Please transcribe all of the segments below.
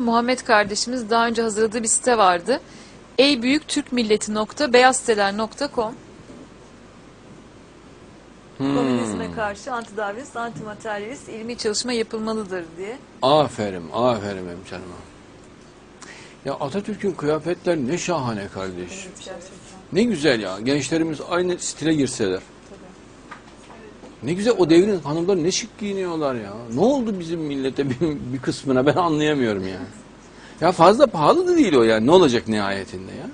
Muhammed kardeşimiz daha önce hazırladığı bir site vardı. Ey büyük Türk milleti nokta beyazsiteler.com Hmm. Komünizme karşı antidarwinist, antimateryalist ilmi çalışma yapılmalıdır diye. Aferin, aferin benim canıma. Ya Atatürk'ün kıyafetler ne şahane kardeş. Ne güzel ya. Gençlerimiz aynı stile girseler. Ne güzel o devrin hanımları ne şık giyiniyorlar ya. Ne oldu bizim millete bir, bir kısmına ben anlayamıyorum ya. Ya fazla pahalı da değil o yani. Ne olacak nihayetinde ya?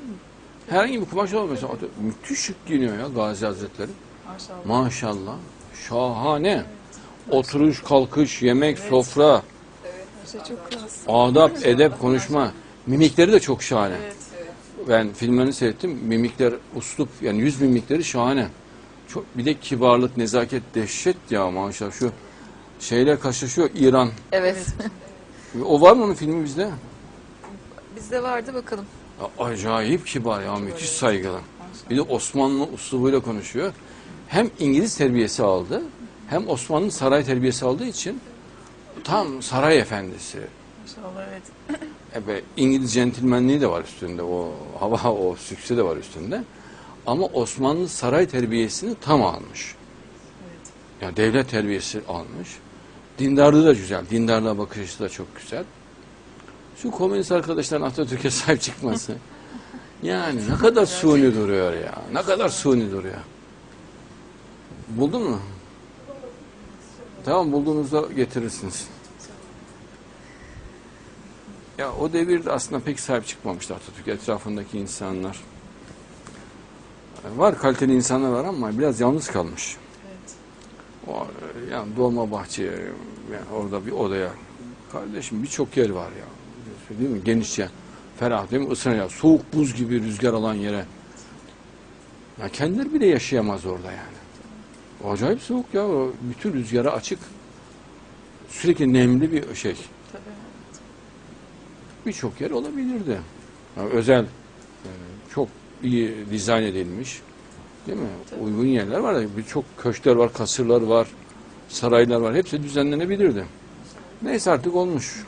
Herhangi bir kumaş olmasa mesela müthiş şık giyiniyor ya Gazi Hazretleri. Maşallah. Maşallah. Şahane. Oturuş, kalkış, yemek, sofra, İşte çok adap, edep, konuşma. Mimikleri de çok şahane. Ben filmlerini seyrettim. Mimikler, uslup yani yüz mimikleri şahane. Çok, bir de kibarlık, nezaket dehşet ya maşallah. Şu şeyle karşılaşıyor İran. Evet. O var mı onun filmi bizde? Bizde vardı bakalım. Ya, acayip kibar ya, müthiş saygılı. Bir de Osmanlı uslubuyla konuşuyor. Hem İngiliz terbiyesi aldı, hem Osmanlı saray terbiyesi aldığı için tam saray efendisi. Maşallah evet. Evet, İngiliz centilmenliği de var üstünde. O hava, o sükse de var üstünde. Ama Osmanlı saray terbiyesini tam almış. Ya devlet terbiyesi almış. Dindarlığı da güzel. Dindarlığa bakış açısı da çok güzel. Şu komünist arkadaşların Atatürk'e sahip çıkması. Yani ne kadar suni duruyor ya. Ne kadar suni duruyor. Buldun mu? Tamam bulduğunuzda getirirsiniz. Ya o devirde aslında pek sahip çıkmamıştı Atatürk etrafındaki insanlar. Var kaliteli insanlar var ama biraz yalnız kalmış. O, e, yani dolma bahçeye, yani orada bir odaya. Kardeşim birçok yer var ya. Değil mi? Genişçe, ferah değil mi? Isınan ya. Soğuk buz gibi rüzgar alan yere. Ya kendileri bile yaşayamaz orada yani. O acayip soğuk ya. O bütün rüzgara açık. Sürekli nemli bir şey. Tabii. birçok yer olabilirdi. Yani özel, e, çok iyi dizayn edilmiş, değil mi? Uygun yerler var. Birçok köşkler var, kasırlar var, saraylar var. Hepsi düzenlenebilirdi. Neyse artık olmuş.